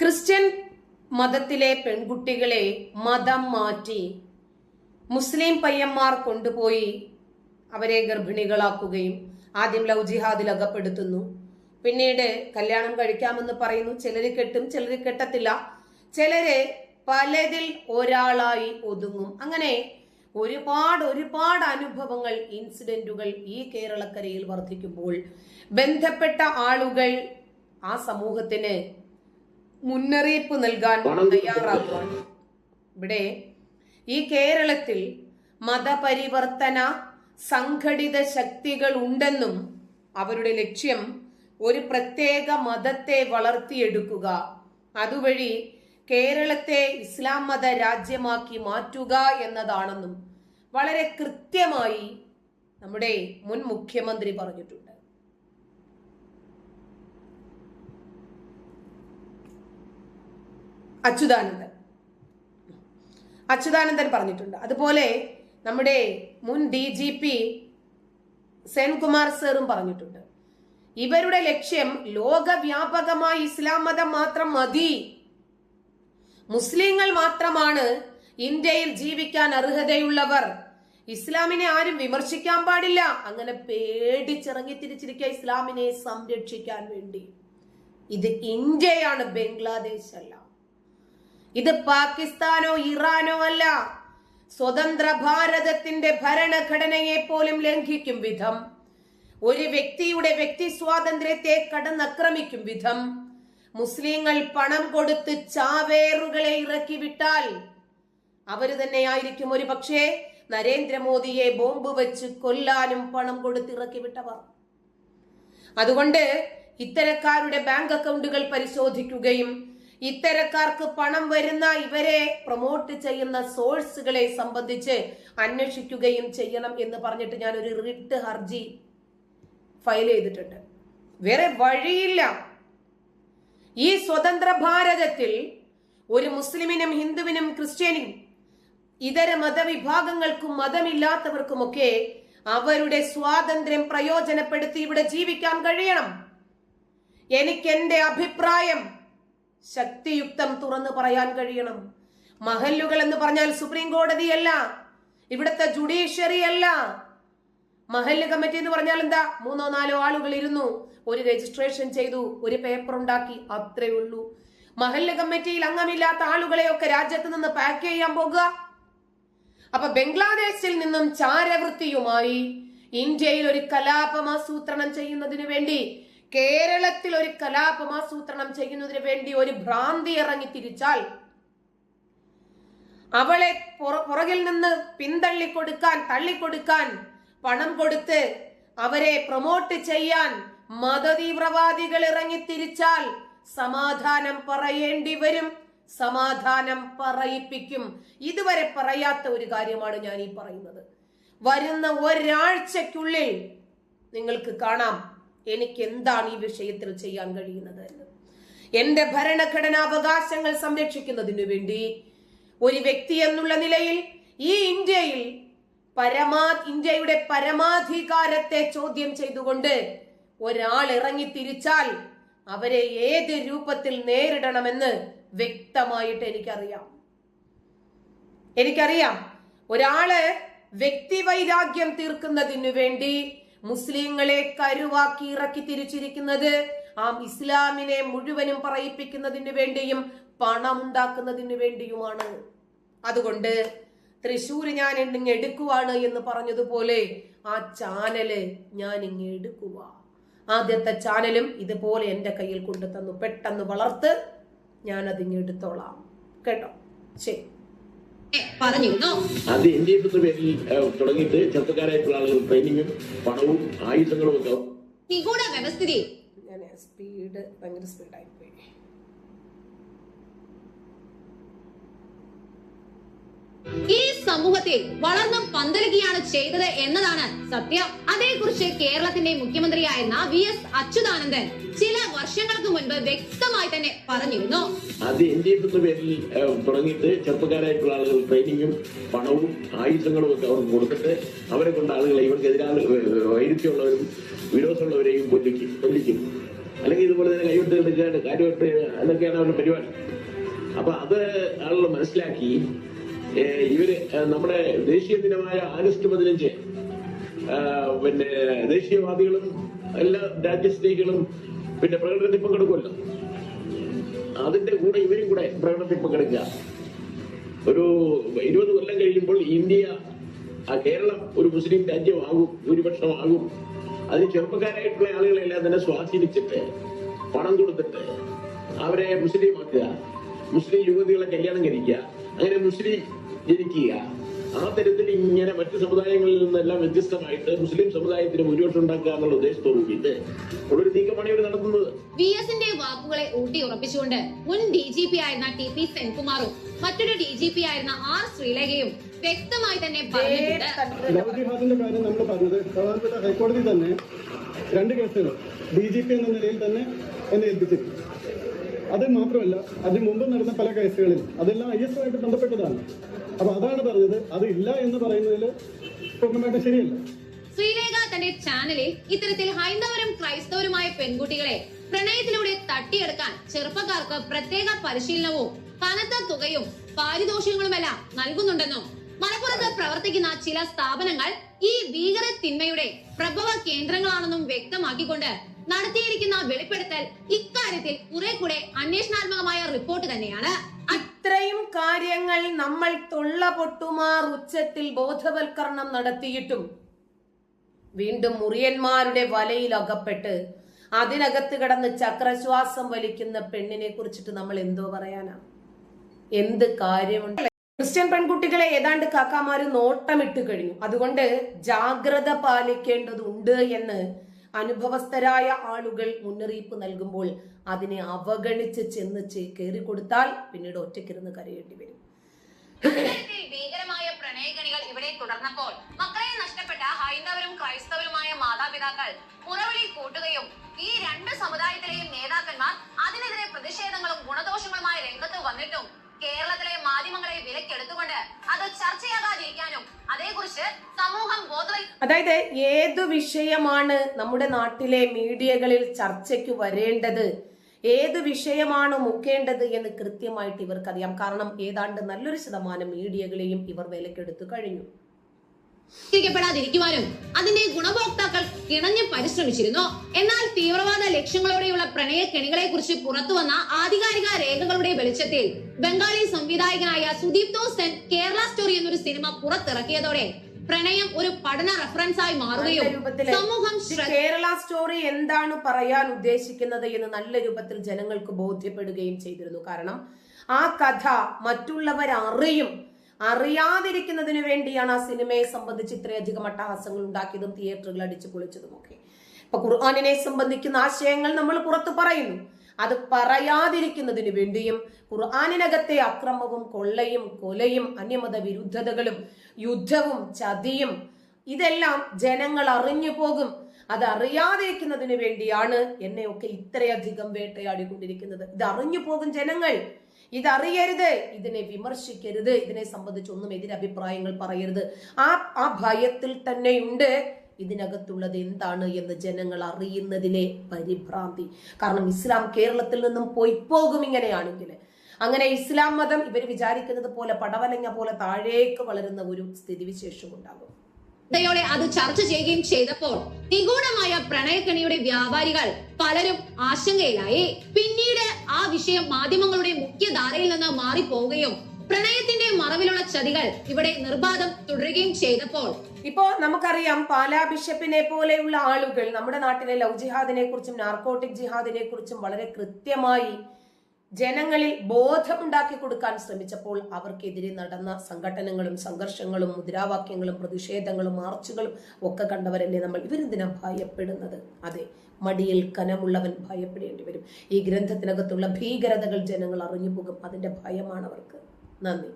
Christian മതത്തിലെ പെൺകുട്ടികളെ മതം മാറ്റി മുസ്ലിം പയ്യന്മാർ കൊണ്ടുപോയി അവരെ ഗർഭിണികളാക്കുകയും ആദ്യം ലവ് ജിഹാദിൽ അകപ്പെടുത്തുന്നു. പിന്നീട് കല്യാണം കഴിക്കാമെന്ന് പറയുന്നു. ചിലര് കെട്ടും ചിലര് കെട്ടത്തില്ല. ചിലര് പലതിൽ ഒരാളായി ഒതുങ്ങും. അങ്ങനെ ഒരുപാട് ഒരുപാട് അനുഭവങ്ങൾ ഇൻസിഡന്റുകൾ ഈ കേരളക്കരയിൽ വർദ്ധിക്കുമ്പോൾ ബന്ധപ്പെട്ട ആളുകൾ ആ സമൂഹത്തിന് മുന്നറിയിപ്പ് നൽകാൻ തയ്യാറാകുവാൻ. ഇവിടെ ഈ കേരളത്തിൽ മതപരിവർത്തന സംഘടിത ശക്തികൾ ഉണ്ടെന്നും അവരുടെ ലക്ഷ്യം ഒരു പ്രത്യേക മതത്തെ വളർത്തിയെടുക്കുക. അതുവഴി കേരളത്തെ ഇസ്ലാം മത രാജ്യമാക്കി മാറ്റുക എന്നതാണെന്നും വളരെ കൃത്യമായി നമ്മുടെ മുൻ മുഖ്യമന്ത്രി പറഞ്ഞിട്ടുണ്ട്. അച്യുതാനന്ദൻ. അച്യുതാനന്ദൻ പറഞ്ഞിട്ടുണ്ട്. അതുപോലെ നമ്മുടെ മുൻ ഡി ജി പി സെൻകുമാർ സാറും പറഞ്ഞിട്ടുണ്ട്. ഇവരുടെ ലക്ഷ്യം ലോകവ്യാപകമായി ഇസ്ലാം മതം മാത്രം മതി. മുസ്ലിങ്ങൾ മാത്രമാണ് ഇന്ത്യയിൽ ജീവിക്കാൻ അർഹതയുള്ളവർ. ഇസ്ലാമിനെ ആരും വിമർശിക്കാൻ പാടില്ല. അങ്ങനെ പേടിച്ചിറങ്ങി തിരിച്ചിരിക്കുക ഇസ്ലാമിനെ സംരക്ഷിക്കാൻ വേണ്ടി. ഇത് ഇന്ത്യയാണ് ബംഗ്ലാദേശ് അല്ല ഇത് പാകിസ്ഥാനോ ഇറാനോ അല്ല. സ്വതന്ത്ര ഭാരതത്തിന്റെ ഭരണഘടനയെ പോലും ലംഘിക്കും വിധം. ഒരു വ്യക്തിയുടെ വ്യക്തി സ്വാതന്ത്ര്യത്തെ കടന്നക്രമിക്കും വിധം. മുസ്ലിങ്ങൾ പണം കൊടുത്ത് ചാവേറുകളെ ഇറക്കി വിട്ടാൽ അവർ തന്നെയായിരിക്കും ഒരു പക്ഷേ നരേന്ദ്രമോദിയെ ബോംബ് വെച്ച് കൊല്ലാനും പണം കൊടുത്ത് ഇറക്കി വിട്ടവർ അതുകൊണ്ട് ഇത്തരക്കാരുടെ ബാങ്ക് അക്കൗണ്ടുകൾ പരിശോധിക്കുകയും ഇത്തരക്കാർക്ക് പണം വരുന്ന ഇവരെ പ്രൊമോട്ട് ചെയ്യുന്ന സോഴ്സുകളെ സംബന്ധിച്ച് അന്വേഷിക്കുകയും ചെയ്യണം എന്ന് പറഞ്ഞിട്ട് ഞാൻ ഒരു റിട്ട് ഹർജി ഫയൽ ചെയ്തിട്ടുണ്ട്. വേറെ വഴിയില്ല. ഈ സ്വതന്ത്ര ഭാരതത്തിൽ ഒരു മുസ്ലിമിനും ഹിന്ദുവിനും ക്രിസ്ത്യനും ഇതര മതവിഭാഗങ്ങൾക്കും മതമില്ലാത്തവർക്കുമൊക്കെ അവരുടെ സ്വാതന്ത്ര്യം പ്രയോജനപ്പെടുത്തി ഇവിടെ ജീവിക്കാൻ കഴിയണം. എനിക്ക് എന്റെ അഭിപ്രായം ശക്തിയുക്തം തുറന്നു പറയാൻ കഴിയണം. മഹല്ലുകൾ എന്ന് പറഞ്ഞാൽ സുപ്രീം കോടതിയല്ല ഇവിടുത്തെ ജുഡീഷ്യറി അല്ല. മഹല്ല് കമ്മിറ്റി എന്ന് പറഞ്ഞാൽ എന്താ? മൂന്നോ നാലോ ആളുകൾ ഇരുന്നു ഒരു രജിസ്ട്രേഷൻ ചെയ്തു ഒരു പേപ്പർ ഉണ്ടാക്കി അത്രേ ഉള്ളൂ. മഹല്ല് കമ്മിറ്റിയിൽ അംഗമില്ലാത്ത ആളുകളെയൊക്കെ രാജ്യത്ത് നിന്ന് പാക്ക് ചെയ്യാൻ പോകുക. അപ്പൊ ബംഗ്ലാദേശിൽ നിന്നും ചാരവൃത്തിയുമായി ഇന്ത്യയിൽ ഒരു കലാപം ആസൂത്രണം ചെയ്യുന്നതിന് വേണ്ടി കേരളത്തിൽ ഒരു കലാപമാസൂത്രണം ചെയ്യുന്നതിന് വേണ്ടി ഒരു ഭ്രാന്തി ഇറങ്ങി തിരിച്ചാൽ അവളെ പുറകിൽ നിന്ന് പിന്തള്ളിക്കൊടുക്കാൻ തള്ളിക്കൊടുക്കാൻ പണം കൊടുത്ത് അവരെ പ്രൊമോട്ട് ചെയ്യാൻ മതതീവ്രവാദികൾ ഇറങ്ങി തിരിച്ചാൽ സമാധാനം പറയേണ്ടി വരും സമാധാനം പറയിപ്പിക്കും. ഇതുവരെ പറയാത്ത ഒരു കാര്യമാണ് ഞാൻ ഈ പറയുന്നത്. വരുന്ന ഒരാഴ്ചക്കുള്ളിൽ നിങ്ങൾക്ക് കാണാം. എനിക്ക് എന്താണ് ഈ വിഷയത്തിൽ ചെയ്യാൻ കഴിയുന്നത് എന്ന്? എന്റെ ഭരണഘടനാ അവകാശങ്ങൾ സംരക്ഷിക്കുന്നതിനു വേണ്ടി ഒരു വ്യക്തി എന്നുള്ള നിലയിൽ ഈ ഇന്ത്യയിൽ പരമാ ഇന്ത്യയുടെ പരമാധികാരത്തെ ചോദ്യം ചെയ്തുകൊണ്ട് ഒരാൾ ഇറങ്ങി തിരിച്ചാൽ അവരെ ഏത് രൂപത്തിൽ നേരിടണമെന്ന് വ്യക്തമായിട്ട് എനിക്കറിയാം. എനിക്കറിയാം. ഒരാൾ വ്യക്തിവൈരാഗ്യം തീർക്കുന്നതിനു വേണ്ടി മുസ്ലിങ്ങളെ കരുവാക്കി ഇറക്കി തിരിച്ചിരിക്കുന്നത്. ആ ഇസ്ലാമിനെ മുഴുവനും പറയിപ്പിക്കുന്നതിന് വേണ്ടിയും പണമുണ്ടാക്കുന്നതിന് വേണ്ടിയുമാണ്. അതുകൊണ്ട് തൃശൂർ ഞാൻ ഇങ്ങ് എടുക്കുവാണ് എന്ന് പറഞ്ഞതുപോലെ ആ ചാനൽ ഞാൻ ഇങ്ങ് എടുക്കുക ആദ്യത്തെ ചാനലും ഇതുപോലെ എന്റെ കയ്യിൽ കൊണ്ടു തന്നു പെട്ടെന്ന് വളർത്ത് ഞാൻ അതിങ്ങ് എടുത്തോളാം. കേട്ടോ? ശരി. പറഞ്ഞിരുന്നു അത് എൻ ഡി എഫ് എന്ന പേരിൽ തുടങ്ങിയിട്ട് ചെറുപ്പക്കാരായിട്ടുള്ള ആളുകൾ ട്രെയിനിങ്ങും പണവും ആയുധങ്ങളും ഒക്കെ. നിഗൂഢ വ്യവസ്ഥിതി. സ്പീഡ് ഭയങ്കര സ്പീഡായി പോയി ഈ സമൂഹത്തെ വളർന്നും പന്തലുകയാണ് ചെയ്തത് എന്നതാണ് സത്യം. അതേക്കുറിച്ച് കേരളത്തിന്റെ മുഖ്യമന്ത്രിയായിരുന്ന വി എസ് അച്യുതാനന്ദൻ ചില വർഷങ്ങൾക്ക് മുൻപ് വ്യക്തമായി തന്നെ പറഞ്ഞിരുന്നു. അത് എന്ന പേരിൽ തുടങ്ങിയിട്ട് ചെറുപ്പക്കാരായിട്ടുള്ള ആളുകൾ ട്രെയിനിങ്ങും പണവും ആയുധങ്ങളും ഒക്കെ അവർക്ക് കൊടുത്തിട്ട് അവരെ കൊണ്ട് ആളുകളെ ഇവർക്കെതിരെ വൈരുദ്ധ്യമുള്ളവരും വിരോധമുള്ളവരെയും കൊല്ലിക്കും അല്ലെങ്കിൽ ഇതുപോലെ തന്നെ കൈവിട്ട് എടുക്കാണ്ട് കാര്യമായിട്ട് അതൊക്കെയാണ് അവരുടെ പരിപാടി. അപ്പൊ അത് ആളുകൾ മനസ്സിലാക്കി ഇവർ നമ്മുടെ ദേശീയ ദിനമായ ആഗസ്റ്റ് പതിനഞ്ച് പിന്നെ ദേശീയവാദികളും എല്ലാ രാജ്യസ്നേഹികളും പിന്നെ പ്രകടനത്തിൽ പങ്കെടുക്കുമല്ലോ. അതിന്റെ കൂടെ ഇവരും കൂടെ പ്രകടനത്തിൽ പങ്കെടുക്കുക. ഒരു ഇരുപത് കൊല്ലം കഴിയുമ്പോൾ ഇന്ത്യ ആ കേരളം ഒരു മുസ്ലിം രാജ്യമാകും ഭൂരിപക്ഷമാകും. അതിന് ചെറുപ്പക്കാരായിട്ടുള്ള ആളുകളെല്ലാം തന്നെ സ്വാധീനിച്ചിട്ട് പണം കൊടുത്തിട്ട് അവരെ മുസ്ലിമാക്കുക. മുസ്ലിം യുവതികളെ കല്യാണം കഴിക്കുക. അങ്ങനെ മുസ്ലിം ജനിക്കുക ആ തരത്തിൽ ഇങ്ങനെ മറ്റു സമുദായങ്ങളിൽ നിന്നെല്ലാം വ്യത്യസ്തമായിട്ട് മുസ്ലിം സമുദായത്തിന് മുന്നോട്ട് ഉണ്ടാക്കുക എന്നുള്ള ഉദ്ദേശത്തോടു കൂടിയിട്ട് ഉള്ളൊരു നീക്കമാണ് ഇവർ നടത്തുന്നത്. വി എസിന്റെ വാക്കുകളെ ഊട്ടി ഉറപ്പിച്ചുകൊണ്ട് മുൻ ഡി ജി പി ആയിരുന്ന ടി പി സെൻകുമാറും മറ്റൊരു ഡി ജി പി ആയിരുന്ന ആർ ശ്രീലേഖയും വ്യക്തമായി തന്നെ പറഞ്ഞിട്ടുണ്ട്. കാര്യം നമ്മൾ പറഞ്ഞത് പ്രധാനപ്പെട്ട ഹൈക്കോടതി തന്നെ രണ്ട് കേസുകൾ ഡി ജി പി എന്ന നിലയിൽ തന്നെ എന്നെ ഏൽപ്പിച്ചിരുന്നു. അത് മാത്രമല്ല അതിന് മുമ്പ് നടന്ന പല കേസുകളിൽ അതെല്ലാം ഐ എസ് ആയിട്ട് ബന്ധപ്പെട്ടതാണ്. അപ്പൊ അതാണ് പറഞ്ഞത്. അത് ഇല്ല എന്ന് പറയുന്നതിൽ പൂർണമായിട്ട് ശരിയല്ല. ശ്രീലേഖ തന്റെ ചാനലിൽ ഇത്തരത്തിൽ ഹൈന്ദവരും ക്രൈസ്തവരുമായ പെൺകുട്ടികളെ പ്രണയത്തിലൂടെ തട്ടിയെടുക്കാൻ ചെറുപ്പക്കാർക്ക് പ്രത്യേക പരിശീലനവും കനത്ത തുകയും പാരിതോഷികങ്ങളുമെല്ലാം നൽകുന്നുണ്ടെന്നും മലപ്പുറത്ത് പ്രവർത്തിക്കുന്ന ചില സ്ഥാപനങ്ങൾ ഈ ഭീകര തിന്മയുടെ പ്രഭവ കേന്ദ്രങ്ങളാണെന്നും വ്യക്തമാക്കിക്കൊണ്ട് നടത്തിയിരിക്കുന്ന വെളിപ്പെടുത്തൽ ഇക്കാര്യത്തിൽ കുറെ കൂടെ അന്വേഷണാത്മകമായ റിപ്പോർട്ട് തന്നെയാണ്. ഇത്രയും കാര്യങ്ങൾ നമ്മൾ തൊള്ള പൊട്ടുമാർ ഉച്ചത്തിൽ ബോധവൽക്കരണം നടത്തിയിട്ടും വീണ്ടും മുറിയന്മാരുടെ വലയിൽ അകപ്പെട്ട് അതിനകത്ത് കിടന്ന് ചക്രശ്വാസം വലിക്കുന്ന പെണ്ണിനെ കുറിച്ചിട്ട് നമ്മൾ എന്തോ പറയാനാ? എന്ത് കാര്യമുണ്ട്? ക്രിസ്ത്യൻ പെൺകുട്ടികളെ ഏതാണ്ട് കാക്കാമാര് നോട്ടമിട്ട് കഴിഞ്ഞു. അതുകൊണ്ട് ജാഗ്രത പാലിക്കേണ്ടതുണ്ട് എന്ന് അനുഭവസ്ഥരായ ആളുകൾ മുന്നറിയിപ്പ് നൽകുമ്പോൾ അതിനെ അവഗണിച്ച് ചെന്ന് കയറി കൊടുത്താൽ പിന്നീട് ഒറ്റയ്ക്കിരുന്ന് കരയേണ്ടി വരും. ഭീകരമായ പ്രണയകണികൾ ഇവിടെ തുടർന്നപ്പോൾ മക്കളെ നഷ്ടപ്പെട്ട ഹൈന്ദവരും ക്രൈസ്തവരുമായ മാതാപിതാക്കൾ പുറവിളി കൂട്ടുകയും ഈ രണ്ട് സമുദായത്തിലെയും നേതാക്കന്മാർ അതിനെതിരെ പ്രതിഷേധങ്ങളും ഗുണദോഷങ്ങളുമായി രംഗത്ത് വന്നിട്ടും കേരളത്തിലെ മാധ്യമങ്ങളെ വിലക്കെടുത്തുകൊണ്ട് അത് ചർച്ചയാകാതിരിക്കാനും അതേക്കുറിച്ച് സമൂഹം ബോധവൽ അതായത് ഏതു വിഷയമാണ് നമ്മുടെ നാട്ടിലെ മീഡിയകളിൽ ചർച്ചയ്ക്ക് വരേണ്ടത്? ഏത് വിഷയമാണ് മുക്കേണ്ടത് എന്ന് കൃത്യമായിട്ട് ഇവർക്കറിയാം. കാരണം ഏതാണ്ട് നല്ലൊരു ശതമാനം മീഡിയകളെയും ഇവർ വിലക്കെടുത്തു കഴിഞ്ഞു. പ്പെടാതിരിക്കുവാനും അതിന്റെ ഗുണഭോക്താക്കൾ കിണഞ്ഞ് പരിശ്രമിച്ചിരുന്നു. എന്നാൽ തീവ്രവാദ ലക്ഷ്യങ്ങളോടെയുള്ള പ്രണയ കെണികളെ കുറിച്ച് പുറത്തുവന്ന ആധികാരിക രേഖകളുടെ വെളിച്ചത്തിൽ ബംഗാളി സംവിധായകനായ സുദീപ്തോ സെൻ കേരള സ്റ്റോറി എന്നൊരു സിനിമ പുറത്തിറക്കിയതോടെ പ്രണയം ഒരു പഠന റെഫറൻസായി മാറുകയും സമൂഹം കേരള സ്റ്റോറി എന്താണ് പറയാൻ ഉദ്ദേശിക്കുന്നത് എന്ന് നല്ല രൂപത്തിൽ ജനങ്ങൾക്ക് ബോധ്യപ്പെടുകയും ചെയ്തിരുന്നു. കാരണം ആ കഥ മറ്റുള്ളവർ അറിയും അറിയാതിരിക്കുന്നതിന് വേണ്ടിയാണ് ആ സിനിമയെ സംബന്ധിച്ച് ഇത്രയധികം അട്ടഹാസങ്ങൾ ഉണ്ടാക്കിയതും തിയേറ്ററുകൾ അടിച്ചു പൊളിച്ചതും ഒക്കെ ഇപ്പൊ ഖുർആാനിനെ സംബന്ധിക്കുന്ന ആശയങ്ങൾ നമ്മൾ പുറത്തു പറയുന്നു. അത് പറയാതിരിക്കുന്നതിന് വേണ്ടിയും ഖുർആാനിനകത്തെ അക്രമവും കൊള്ളയും കൊലയും അന്യമത വിരുദ്ധതകളും യുദ്ധവും ചതിയും ഇതെല്ലാം ജനങ്ങൾ അറിഞ്ഞു പോകും. അത് അറിയാതിരിക്കുന്നതിന് വേണ്ടിയാണ് എന്നെയൊക്കെ ഇത്രയധികം വേട്ടയാടിക്കൊണ്ടിരിക്കുന്നത്. ഇത് അറിഞ്ഞു പോകും ജനങ്ങൾ. ഇതറിയരുത് ഇതിനെ വിമർശിക്കരുത് ഇതിനെ സംബന്ധിച്ച് ഒന്നും എതിരഭിപ്രായങ്ങൾ പറയരുത്. ആ ആ ഭയത്തിൽ തന്നെയുണ്ട് ഇതിനകത്തുള്ളത് എന്താണ് എന്ന് ജനങ്ങൾ അറിയുന്നതിലെ പരിഭ്രാന്തി. കാരണം ഇസ്ലാം കേരളത്തിൽ നിന്നും പോയി പോകും ഇങ്ങനെയാണെങ്കിൽ. അങ്ങനെ ഇസ്ലാം മതം ഇവർ വിചാരിക്കുന്നത് പോലെ പടവലങ്ങ പോലെ താഴേക്ക് വളരുന്ന ഒരു സ്ഥിതിവിശേഷം ഉണ്ടാകും യോടെ അത് ചർച്ച ചെയ്യുകയും ചെയ്തപ്പോൾ നിഗൂഢമായ പ്രണയക്കണിയുടെ വ്യാപാരികൾ പലരും ആശങ്കയിലായി. പിന്നീട് ആ വിഷയം മാധ്യമങ്ങളുടെ മുഖ്യധാരയിൽ നിന്ന് മാറിപ്പോവുകയും പ്രണയത്തിന്റെ മറവിലുള്ള ചതികൾ ഇവിടെ നിർബാധം തുടരുകയും ചെയ്തപ്പോൾ. ഇപ്പോ നമുക്കറിയാം പാലാ ബിഷപ്പിനെ പോലെയുള്ള ആളുകൾ നമ്മുടെ നാട്ടിലെ ലവ് ജിഹാദിനെ കുറിച്ചും നാർക്കോട്ടിക് ജിഹാദിനെ കുറിച്ചും വളരെ കൃത്യമായി ജനങ്ങളിൽ ബോധമുണ്ടാക്കി കൊടുക്കാൻ ശ്രമിച്ചപ്പോൾ അവർക്കെതിരെ നടന്ന സംഘടനകളും സംഘർഷങ്ങളും മുദ്രാവാക്യങ്ങളും പ്രതിഷേധങ്ങളും മാർച്ചുകളും ഒക്കെ കണ്ടവരല്ലേ നമ്മൾ? ഇവരെന്തിനാ ഭയപ്പെടുന്നത്? അതെ മടിയിൽ കനമുള്ളവൻ ഭയപ്പെടേണ്ടി വരും. ഈ ഗ്രന്ഥത്തിനകത്തുള്ള ഭീകരതകൾ ജനങ്ങൾ അറിഞ്ഞു പോകും അതിന്റെ ഭയമാണ് അവർക്ക്. നന്ദി.